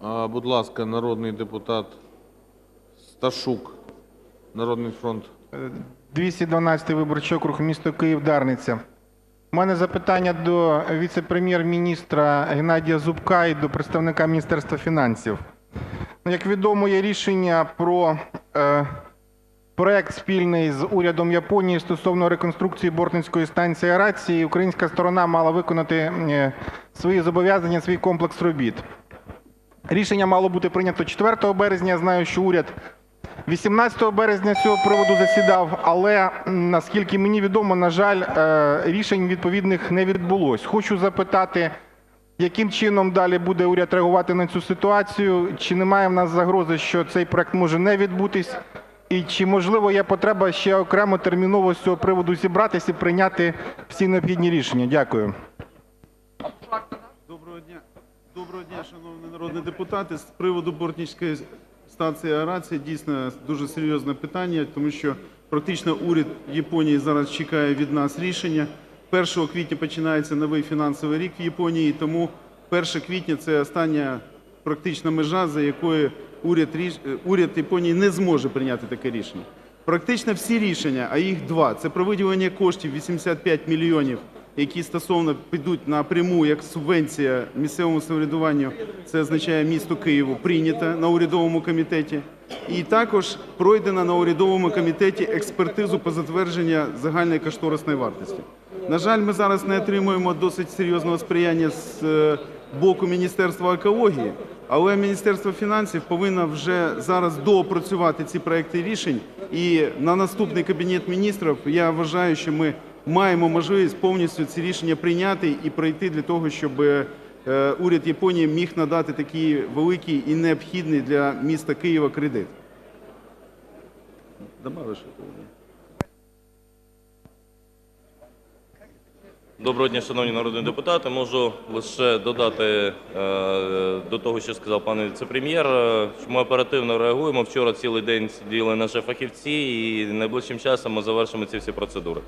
Будь ласка, народний депутат Сташук, Народний фронт. 212 виборчий округ, місто Київ, Дарниця. У мене запитання до віце-прем'єр-міністра Геннадія Зубка і до представника Міністерства фінансів. Ну, Як відомо, є рішення про е, проект спільний з урядом Японії стосовно реконструкції Бортницької станції аерації. Українська сторона мала виконати е, свої зобов'язання, свій комплекс робіт. Рішення мало бути прийнято 4 березня. Я знаю, що уряд 18 березня з цього приводу засідав, але наскільки мені відомо, на жаль, е, рішень відповідних не відбулось. Хочу запитати, яким чином далі буде уряд реагувати на цю ситуацію? Чи немає в нас загрози, що цей проект може не відбутись? І чи можливо є потреба ще окремо терміново з цього приводу зібратися і прийняти всі необхідні рішення? Дякую. Доброго дня, шановні народні депутати. З приводу Бортницької станції аерації дійсно дуже серйозне питання, тому що практично уряд Японії зараз чекає від нас рішення. 1 квітня починається новий фінансовий рік в Японії, тому 1 квітня це остання практична межа, за якою уряд, е, уряд Японії не зможе прийняти таке рішення. Практично всі рішення, а їх два, це про виділення коштів 85 мільйонів, які стосовно підуть напряму як субвенція місцевому самоврядуванню, це означає місто Києву, прийнята на урядовому комітеті. І також пройдена на урядовому комітеті експертизу по затвердження загальної кошторисної вартості. На жаль, ми зараз не отримуємо досить серйозного сприяння з е, боку Міністерства екології, але Міністерство фінансів повинно вже зараз доопрацювати ці проекти рішень. І на наступний кабінет міністрів я вважаю, що ми маємо можливість повністю ці рішення прийняти і пройти для того, щоб е, уряд Японії міг надати такий великий і необхідний для міста Києва кредит. Доброго дня, шановні народні депутати. Можу лише додати е, до того, що сказав пан віце-прем'єр, е, що ми оперативно реагуємо. Вчора цілий день сиділи наші фахівці, і найближчим часом ми завершимо ці всі процедури.